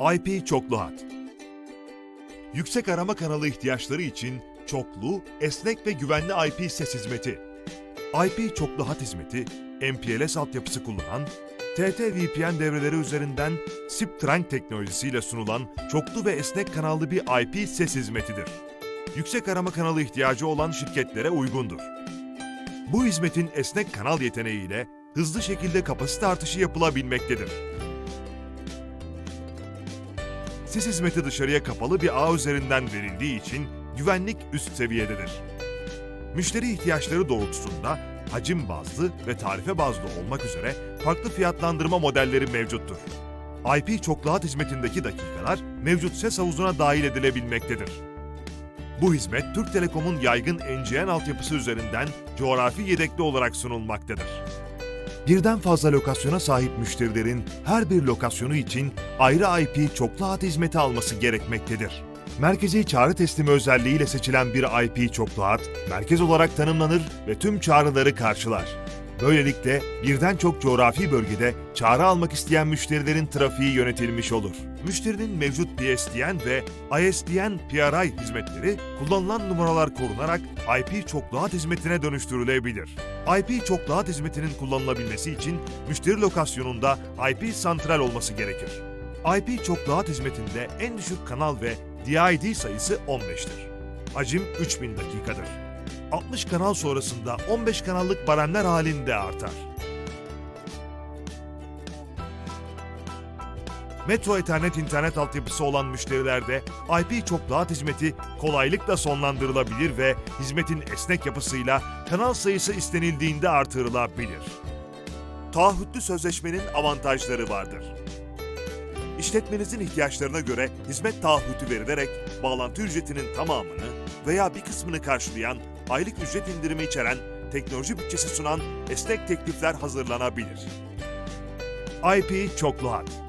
IP çoklu hat. Yüksek arama kanalı ihtiyaçları için çoklu, esnek ve güvenli IP ses hizmeti. IP çoklu hat hizmeti, MPLS altyapısı kullanan, TT-VPN devreleri üzerinden SIP-Trunk teknolojisiyle sunulan çoklu ve esnek kanallı bir IP ses hizmetidir. Yüksek arama kanalı ihtiyacı olan şirketlere uygundur. Bu hizmetin esnek kanal yeteneğiyle hızlı şekilde kapasite artışı yapılabilmektedir. Ses hizmeti dışarıya kapalı bir ağ üzerinden verildiği için güvenlik üst seviyededir. Müşteri ihtiyaçları doğrultusunda hacim bazlı ve tarife bazlı olmak üzere farklı fiyatlandırma modelleri mevcuttur. IP çoklu hat hizmetindeki dakikalar mevcut ses havuzuna dahil edilebilmektedir. Bu hizmet Türk Telekom'un yaygın NGN altyapısı üzerinden coğrafi yedekli olarak sunulmaktadır. Birden fazla lokasyona sahip müşterilerin her bir lokasyonu için ayrı IP çoklu hat hizmeti alması gerekmektedir. Merkezi çağrı teslimi özelliğiyle seçilen bir IP çoklu hat, merkez olarak tanımlanır ve tüm çağrıları karşılar. Böylelikle birden çok coğrafi bölgede çağrı almak isteyen müşterilerin trafiği yönetilmiş olur. Müşterinin mevcut DSDN ve ISDN PRI hizmetleri kullanılan numaralar korunarak IP çoklu hat hizmetine dönüştürülebilir. IP çoklu hat hizmetinin kullanılabilmesi için müşteri lokasyonunda IP santral olması gerekir. IP çoklu hat hizmetinde en düşük kanal ve DID sayısı 15'tir. Hacim 3000 dakikadır. 60 kanal sonrasında 15 kanallık baremler halinde artar. Metro Ethernet internet altyapısı olan müşterilerde IP çoklu hat hizmeti kolaylıkla sonlandırılabilir ve hizmetin esnek yapısıyla kanal sayısı istenildiğinde artırılabilir. Taahhütlü sözleşmenin avantajları vardır. İşletmenizin ihtiyaçlarına göre hizmet taahhütü verilerek bağlantı ücretinin tamamını veya bir kısmını karşılayan aylık ücret indirimi içeren teknoloji bütçesi sunan esnek teklifler hazırlanabilir. IP çoklu hat.